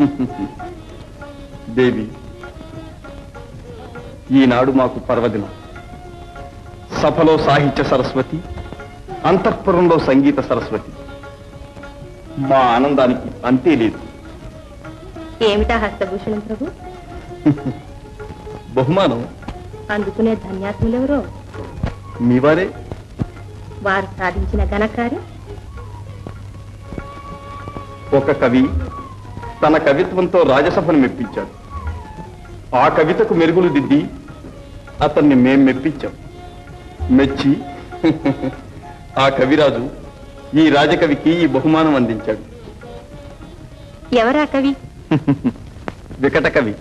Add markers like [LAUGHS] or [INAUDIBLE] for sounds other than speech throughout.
[LAUGHS] దేవి ఈనాడు మాకు పర్వదినం. సభలో సాహిత్య సరస్వతి అంతఃపురంలో సంగీత సరస్వతి. మా ఆనందానికి అంతే లేదు. ఏమిటా హస్తభూషణం ప్రభు? [LAUGHS] బహుమానం. అందుకునే ధన్యాత్ములెవరో? మీవారే వారు సాధించిన ఘనకార్యం? ఒక కవి తన కవిత్వంతో రాజసభను మెప్పించాడు. ఆ కవితకు మెరుగులు దిద్ది అతన్ని మేం మెప్పించాం. మెచ్చి [LAUGHS] ఆ కవిరాజు ఈ రాజకవికి ఈ బహుమానం అందించాడు. ఎవరా కవి? [LAUGHS] వికట కవి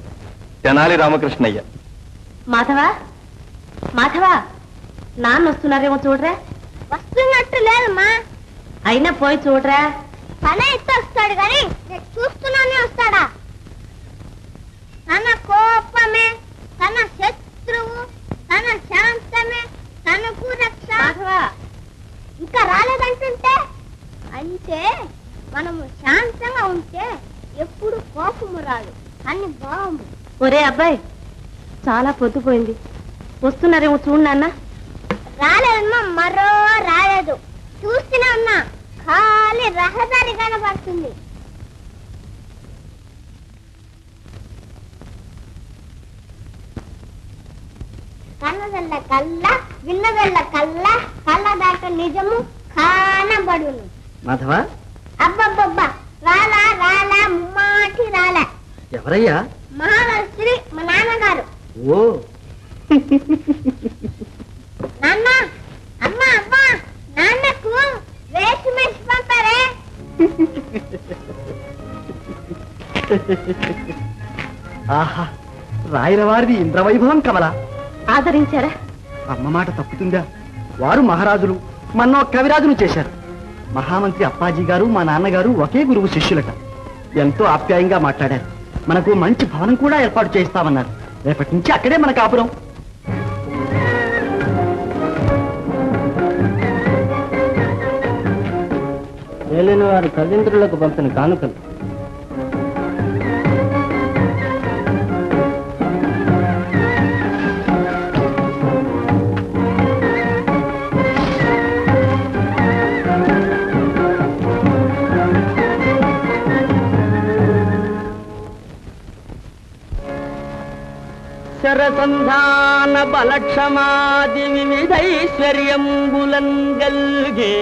తెనాలి రామకృష్ణయ్య. మాధవా? మాధవా? నాన్న వస్తున్నారేమో చూడరా. వస్తున్నట్టు లేదమ్మా. అయినా పోయి చూడరా. పని అయితే వస్తాడు కానీ నేను చూస్తున్నానే వస్తాడా? తన కోపమే తన శత్రువు తన శాంతమే తనకు రక్ష. ఇంకా రాలేదంటుంటే? అంటే మనము శాంతంగా ఉంటే ఎప్పుడు కోపము రాదు అని బాగుంది ఒరే అబ్బాయి చాలా పొద్దుపోయింది వస్తున్నారేమో చూడు నాన్న. రాలేదమ్మా మరో రాలేదు. చూస్తూనే ఉన్నా. ఖాళీ రహదారి కనబడుతుంది కన్నదల్ల కల్ల విన్నదల్ల కల్ల కళ్ళ దాకా నిజము కానబడును. మాధవ? అబ్బబ్బబ్బా రాలా రాలా ముమ్మాటి రాలా. ఎవరయ్యా? మహారాష్ట్రి మా నాన్నగారు. ఓ. ఆహా రాయల వారిది ఇంద్రవైభవం కమల. ఆదరించారా? అమ్మ మాట తప్పుతుందా? వారు మహారాజులు మన్నో కవిరాజును చేశారు. మహామంత్రి అప్పాజీ గారు మా నాన్నగారు ఒకే గురువు శిష్యులట. ఎంతో ఆప్యాయంగా మాట్లాడారు. మనకు మంచి భవనం కూడా ఏర్పాటు చేస్తామన్నారు రేపటి నుంచి అక్కడే మన కాపురం. ఏలిన వారు తల్లిదండ్రులకు పంపిన కానుకలు. ప్రధాన బలక్షమాది వివిధైశ్వర్యంబులన్ గల్గే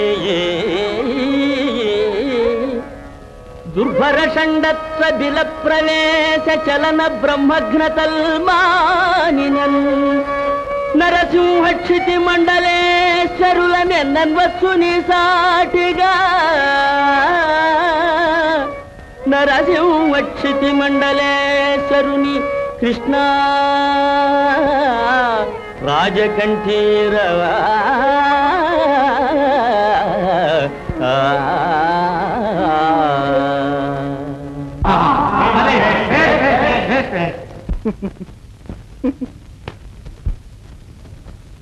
దుర్భర షండత్వ బిల ప్రవేశ చలన బ్రహ్మఘ్న తల్మానినన్. నరసింహక్షితి మండలేశ్వరుల నెన్నన్వత్సుని సాటిగా. నరసింహక్షితి మండలేశ్వరుని కృష్ణ రాజకంఠీరవా.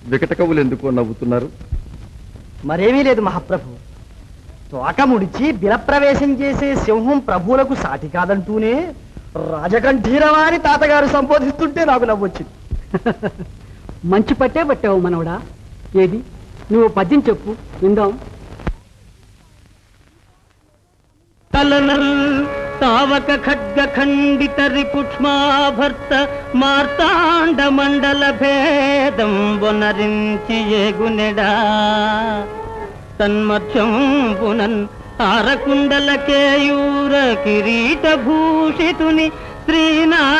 వికట కవులు ఎందుకో నవ్వుతున్నారు? మరేమీ లేదు మహాప్రభు. తోక ముడిచి బిలప్రవేశం చేసే సింహం ప్రభువులకు సాటి కాదంటూనే రాజకంఠీరవారి తాతగారు సంబోధిస్తుంటే నాకు నవ్వొచ్చింది. మంచి పట్టే పట్టావు మనవడా. ఏది? నువ్వు పద్యం చెప్పు. విందాం. తలనల్ తావక ఖడ్గ ఖండిత రిపుక్ష్మాభర్త మార్తాండ మండల భేదం వనరించి ఏగునెడా. తన్మధ్యం పునన్ ఆరకుండల కేయూర కిరీట భూషితుని శ్రీనారాయణుంగాంచి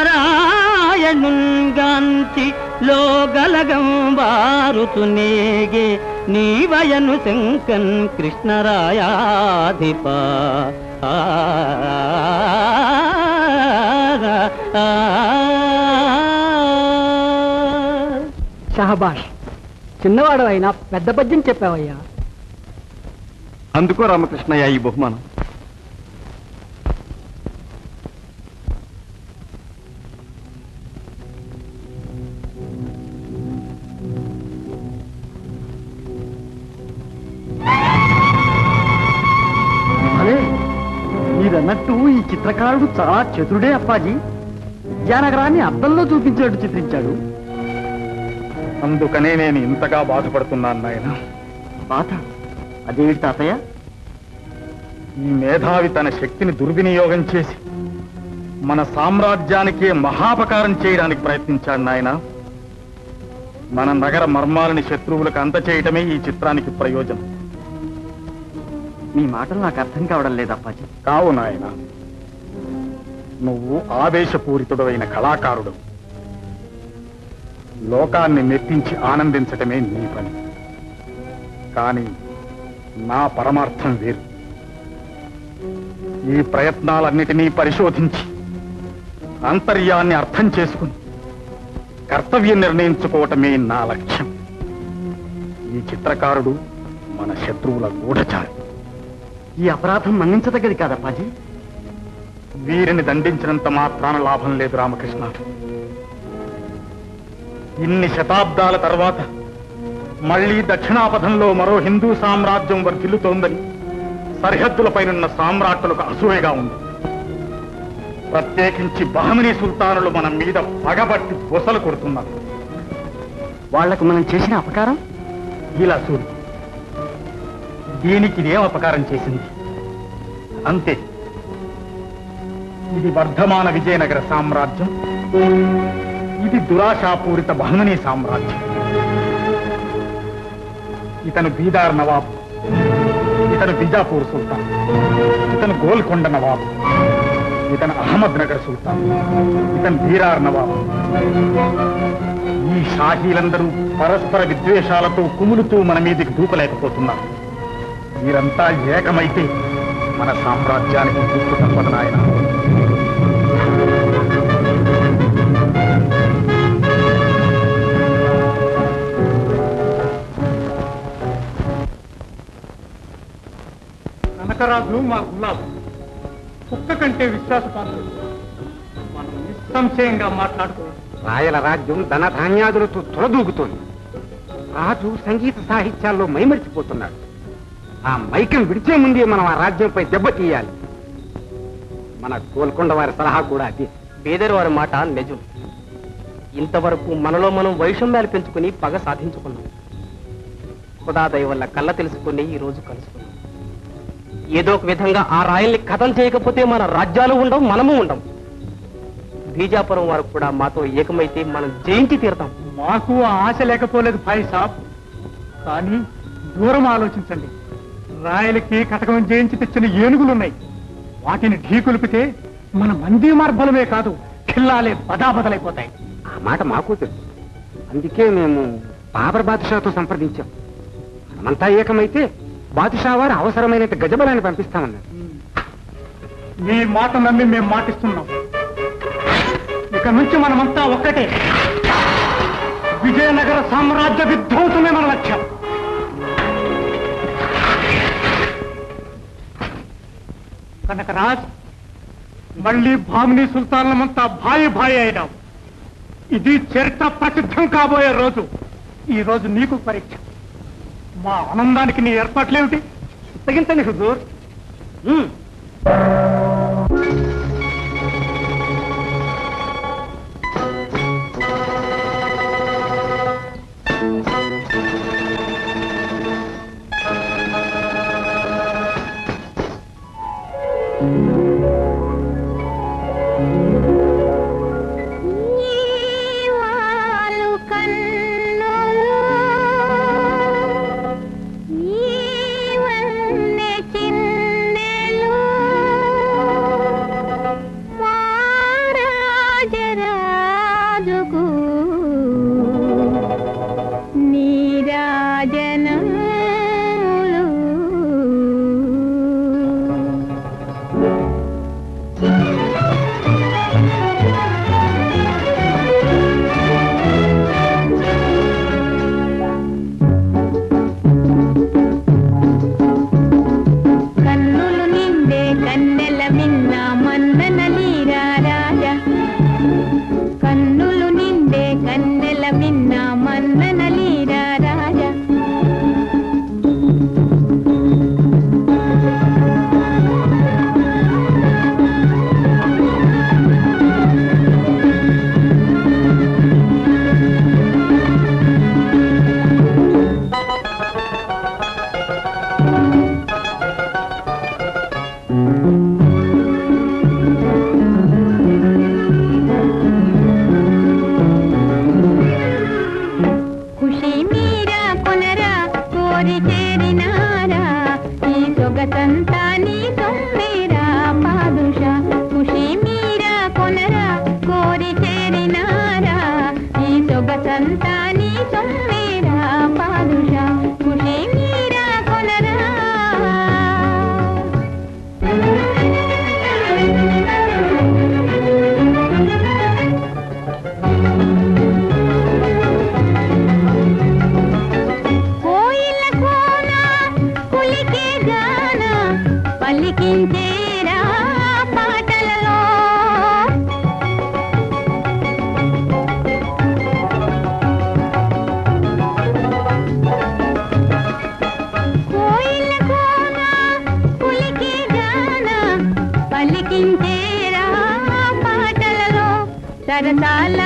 లోగలగం వారుతునేగే నీవయను శంకన్ కృష్ణరాయాధిప. ఆ, షహబాష్ చిన్నవాడు అయినా పెద్ద పద్యం చెప్పావయ్యా. అందుకో రామకృష్ణయ్య ఈ బహుమానం. మీరన్నట్టు ఈ చిత్ర చిత్రకారుడు చాలా చతురుడే అప్పాజీ. విద్యానగరాన్ని అద్దంలో చూపించినట్టు చిత్రించాడు. అందుకనే నేను ఇంతగా బాధపడుతున్నాను నాయన. బాధ? అదేమిటి తాతయ్య? ఈ మేధావి తన శక్తిని దుర్వినియోగం చేసి మన సామ్రాజ్యానికే మహాపకారం చేయడానికి ప్రయత్నించాడు నాయన. మన నగర మర్మాలని శత్రువులకు అంత చేయటమే ఈ చిత్రానికి ప్రయోజనం. మీ మాటలు నాకు అర్థం కావడం లేదు అప్పాజీ. కావు నాయన. నువ్వు ఆవేశపూరితుడైన కళాకారుడు. లోకాన్ని మెప్పించి ఆనందించటమే నీ పని. కానీ నా పరమార్థం వేరు. ఈ ప్రయత్నాలన్నిటినీ పరిశోధించి అంతర్యాన్ని అర్థం చేసుకుని కర్తవ్యం నిర్ణయించుకోవటమే నా లక్ష్యం. ఈ చిత్రకారుడు మన శత్రువుల గూఢచారి. ఈ అపరాధం మన్నించదగ్గది కాదప్పాజీ వీరిని దండించినంత మాత్రాన లాభం లేదు రామకృష్ణ. ఇన్ని శతాబ్దాల తర్వాత మళ్ళీ దక్షిణాపథంలో మరో హిందూ సామ్రాజ్యం వర్ధిల్లుతోందని సరిహద్దులపైనున్న సామ్రాట్టులకు అసూయగా ఉంది. ప్రత్యేకించి బహమినీ సుల్తానులు మన మీద పగబట్టి బొసలు కొడుతున్నారు. వాళ్ళకు మనం చేసిన అపకారం? ఇలా చూడు. దీనికి ఇదేం అపకారం చేసింది? అంతే. ఇది వర్ధమాన విజయనగర సామ్రాజ్యం. ఇది దురాశాపూరిత బహమనీ సామ్రాజ్యం. ఇతను బీదార్ నవాబ్. ఇతను బిజాపూర్ సుల్తాన్. ఇతను గోల్కొండ నవాబ్. ఇతను అహ్మద్ నగర్ సుల్తాన్. ఇతను బీరార్ నవాబ్. ఈ షాహీలందరూ పరస్పర విద్వేషాలతో కుములుతూ మన మీదకి దూకలేకపోతున్నారు వీరంతా ఏకమైతే మన సామ్రాజ్యానికి గుర్తు తప్పదు నాయన. కనకరాజు మా గులాబు కుక్క కంటే విశ్వాసపాత్రుడు. మనం నిస్సంశయంగా మాట్లాడుకోవాలి రాయల రాజ్యం ధనధాన్యాదులతో తొలదూగుతోంది. రాజు సంగీత సాహిత్యాల్లో మైమరిచిపోతున్నాడు. ఆ మైకం విడిచే ముందే మనం ఆ రాజ్యంపై దెబ్బతీయాలి మన గోల్కొండ వారి సలహా కూడా అదే. పేదరి వారి మాట నిజం. ఇంతవరకు మనలో మనం వైషమ్యాలు పెంచుకుని పగ సాధించుకున్నాం. ఖుదాదయ వల్ల కళ్ళ తెలుసుకుని ఈ రోజు కలుసుకున్నాం. ఏదో ఒక విధంగా ఆ రాయల్ని కథం చేయకపోతే మన రాజ్యాలు ఉండవు మనము ఉండం బీజాపురం వారు కూడా మాతో ఏకమైతే మనం జయించి తీరతాం. మాకు ఆశ లేకపోలేదు భాయ్ సాబ్. కానీ దూరం ఆలోచించండి. రాయలకి కటకం జయించి తెచ్చిన ఏనుగులున్నాయి. వాటిని ఢీకొలిపితే మన మందీ మార్బలమే కాదు ఖిల్లాలే బదాబదలైపోతాయి ఆ మాట మాకు తెలుసు. అందుకే మేము బాబర్ బాదుషాతో సంప్రదించాం. మనమంతా ఏకమైతే బాదుషా వారు అవసరమైన గజబలాన్ని పంపిస్తామన్నారు. మీ మాట నమ్మి మేము మాటిస్తున్నాం. ఇక నుంచి మనమంతా ఒక్కటే. విజయనగర సామ్రాజ్య విధ్వంసమే మన లక్ష్యం. కనకరాజ్ మళ్ళీ భామిని సుల్తాన్లమంతా భాయి భాయి అయినాం ఇది చరిత్ర ప్రసిద్ధం కాబోయే రోజు. ఈ రోజు నీకు పరీక్ష. మా ఆనందానికి నీ ఏర్పాట్లేమిటి? తగ్గించండి హుజూర్ இருந்தால